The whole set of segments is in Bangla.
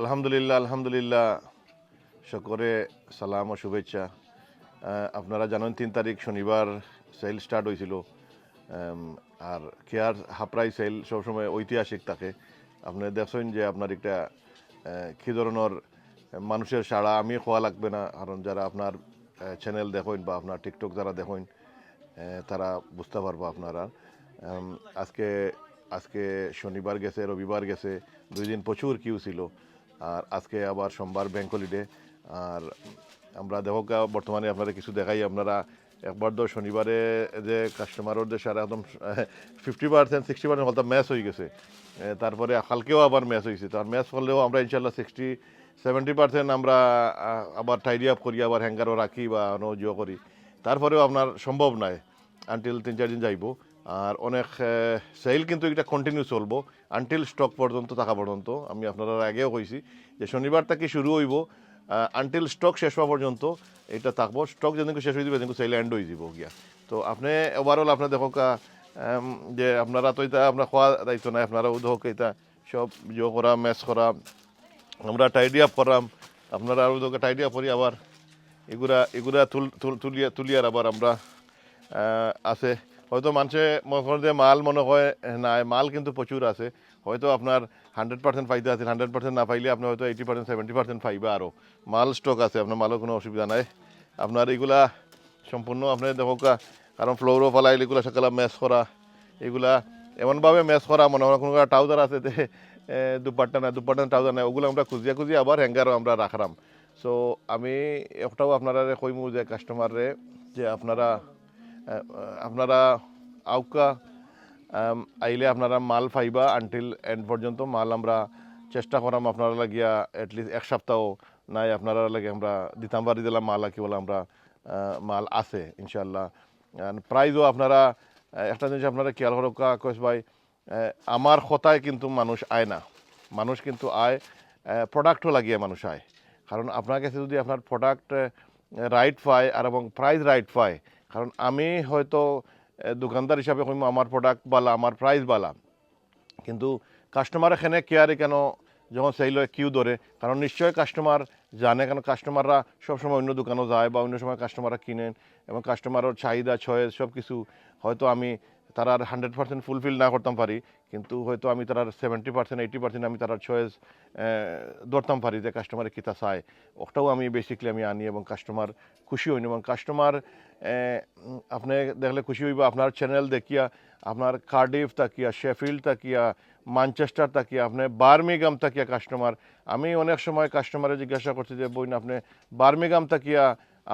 আলহামদুলিল্লাহ আলহামদুলিল্লাহ। সকলে সালাম ও শুভেচ্ছা। আপনারা জানেন তিন তারিখ শনিবার সেল স্টার্ট হয়েছিল। আর কেয়ার হাফরাই সেল সবসময় ঐতিহাসিক থাকে। আপনি দেখছেন যে আপনার একটা কী ধরনের মানুষের সাড়া আমি খোয়া লাগবে না। কারণ যারা আপনার চ্যানেল দেখেন বা আপনার টিকটক যারা দেখেন তারা বুঝতে পারব আপনারা। আজকে আজকে শনিবার গেছে, রবিবার গেছে। দুই দিন প্রচুর কিউ ছিল। আর আজকে আবার সোমবার ব্যাংক হলিডে আর আমরা দেখো বর্তমানে আপনারা কিছু দেখাই, আপনারা একবার তো শনিবারে যে কাস্টমারের যে সারা একদম ফিফটি পার্সেন্ট সিক্সটি পার্সেন্ট হয়তো ম্যাচ হয়ে গেছে। তারপরে কালকেও আবার ম্যাচ হয়েছে। তার ম্যাচ করলেও আমরা ইনশাল্লাহ সিক্সটি সেভেন্টি পার্সেন্ট আমরা আবার টাইডি আপ করি, আবার হ্যাঙ্গারও রাখি বা জিও করি। তারপরেও আপনার সম্ভব নয়। আনটিল তিন, চার দিন যাইব। আর অনেক সেল কিন্তু এটা কন্টিনিউ চলবো আনটিল স্টক পর্যন্ত থাকা পর্যন্ত। আমি আপনারা আগেও কইছি যে শনিবার থেকে শুরু হইব আনটিল স্টক শেষ হওয়া পর্যন্ত এটা থাকব। স্টক যেদিন শেষ হয়ে যাবে সেদিন সেল এন্ড হয়ে যাব গিয়া। তো আপনি ওভারঅল আপনার দেখো যে আপনারা তো এটা আপনার খোয়া দায়িত্ব নাই, আপনারাও দেখো এটা সব ইয়ে করা ম্যাচ করা, আমরা টাইডি আপ করাম, আপনারা আরও তোকে টাইডি আপ করি আবার, এগুলা এগুলা তুল, তুল- তুলিয়া, তুলিয়ার আবার আমরা আছে। হয়তো মানুষে মনে করেন যে মাল মনে হয়, নাই, মাল কিন্তু প্রচুর আছে। হয়তো আপনার হান্ড্রেড পার্সেন্ট পাইতে আছে হান্ড্রেড পার্সেন্ট না পাইলে আপনি হয়তো এইটি পার্সেন্ট সেভেন্টি পার্সেন্ট পাইবা আরও মাল স্টক আছে, আপনার মালও কোনো অসুবিধা নাই। আপনার এগুলা সম্পূর্ণ আপনি দেখো কারণ ফ্লোরও ফালাইলে এগুলা সকালে ম্যাচ করা এগুলা এমনভাবে ম্যাচ করা, মনে হয় কোনো ট্রাউজার আছে যে দুপাট্টা না দুপাট্টা ট্রাউজার নাই, ওগুলো আমরা খুঁজিয়া খুঁজিয়ে আবার হ্যাঙ্গারও আমরা রাখলাম। সো আমি একটাও আপনারা কইমু যে কাস্টমারে যে আপনারা আপনারা আউকা আইলে আপনারা মাল পাইবা আনটিল এন্ড পর্যন্ত। মাল আমরা চেষ্টা করাম আপনারা লাগিয়া এটলিস্ট এক সপ্তাহ নাই আপনারা লাগে আমরা দিতাম বাড়ি দিলাম, মাল কি বলে আমরা মাল আছে ইনশাল্লাহ প্রাইজও আপনারা একটা জিনিস আপনারা খেয়াল করো কয়েস ভাই আমার কথায় কিন্তু মানুষ আয় না। মানুষ কিন্তু আয় প্রোডাক্টও লাগিয়ে মানুষ আয়। কারণ আপনার কাছে যদি আপনার প্রোডাক্ট রাইট পায় আর এবং প্রাইস রাইট পায় কারণ আমি হয়তো দোকানদার হিসাবে কইম, আমার প্রোডাক্ট বালা, আমার প্রাইস বালা। কিন্তু কাস্টমার এখানে কেয়ারে কেন যখন সেই লয় কিউ ধরে? কারণ নিশ্চয়ই কাস্টমার জানে কেন কাস্টমাররা সবসময় অন্য দোকানও যায় বা অন্য সময় কাস্টমাররা কিনেন এবং কাস্টমারের চাহিদা, ছয় সব কিছু হয়তো আমি তারা আর হান্ড্রেড পার্সেন্ট ফুলফিল না করতাম পারি, কিন্তু হয়তো আমি তার সেভেন্টি পার্সেন্ট এইটি পার্সেন্ট আমি তার চয়েস ধরতাম পারি যে কাস্টমারে কিতা চায়। ওটাও আমি বেসিকলি আমি আনি এবং কাস্টমার খুশি হইনি এবং কাস্টমার আপনি দেখলে খুশি হইব, আপনার চ্যানেল দেখিয়া, আপনার কার্ডিফ তাকিয়া শেফিল্ড তাকিয়া মানচেস্টার তাকিয়া, আপনি বার্মিগাম তাকিয়া কাস্টমার আমি অনেক সময় কাস্টমারে জিজ্ঞাসা করছি যে বই আপনি বার্মিগাম তাকিয়া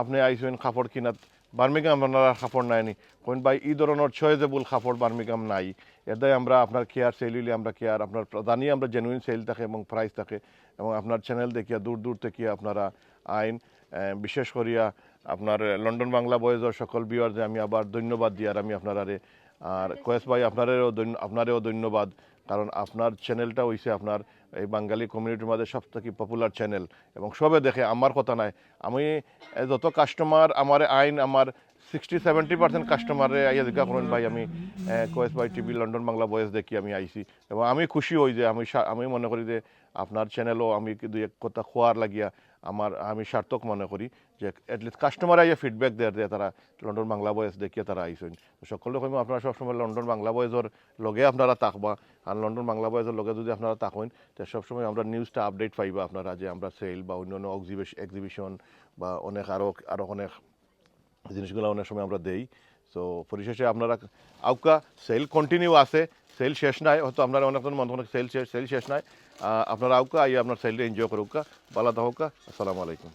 আপনি আইসেন কাপড় কিনাত? বার্মিগাম আপনারা কাপড় নাইনি। কোন ভাই এই ধরনের চয়েজেবল কাপড় বার্মিগাম নাই। এটাই আমরা আপনার কেয়ার সেল হইলে আমরা কেয়ার আপনার জানি আমরা জেনুইন সেল থাকে এবং প্রাইস থাকে এবং আপনার চ্যানেল দেখিয়া, দূর দূর থেকে আপনারা আইন বিশেষ করিয়া আপনার লন্ডন বাংলা বয়েজের সকল বিয়ার যে আমি আবার ধন্যবাদ দিয়ার, আমি আপনারারে, আর কয়েস ভাই আপনারেও আপনারেও ধন্যবাদ। কারণ আপনার চ্যানেলটা হইছে আপনার এই বাঙালি কমিউনিটির মধ্যে সব থেকে পপুলার চ্যানেল এবং সবে দেখে, আমার কথা নাই, আমি যত কাস্টমার আমার আইন, আমার সিক্সটি সেভেন্টি পার্সেন্ট কাস্টমারে আইয়া দেখা করেন ভাই, আমি Koyes by TV London Bangla voice দেখি আমি আইছি। এবং আমি খুশি হই যে আমি আমি মনে করি যে আপনার চ্যানেলও আমি দুই এক কথা খোয়ার লাগিয়া আমার, আমি সার্থক মনে করি যে এটলিস্ট কাস্টমার আইয়া ফিডব্যাক দেয় যে তারা লন্ডন বাংলা বয়েস দেখিয়ে তারা আইসেন। তো সকলে কইম আপনারা সবসময় লন্ডন বাংলা বয়েজর লগে আপনারা তাকবা আর লন্ডন বাংলা বয়েজের লগে যদি আপনারা তাকেন তো সবসময় আমরা নিউজটা আপডেট পাইবা আপনারা যে আমরা সেল বা অন্যান্য এক্সিবিশন বা অনেক আরও আরও অনেক জিনিসগুলো অনেক সময় আমরা দেই। তো পরিশেষে আপনারা আউকা সেল কন্টিনিউ আছে। সেল শেষ নাই হয়তো আপনার অনেক মনে অনেক সেল শেষ সেল শেষ নাই আপনার আপনারা আউকা আই আপনার সেলটা এনজয় করুকা বালা হোক আসসালামু আলাইকুম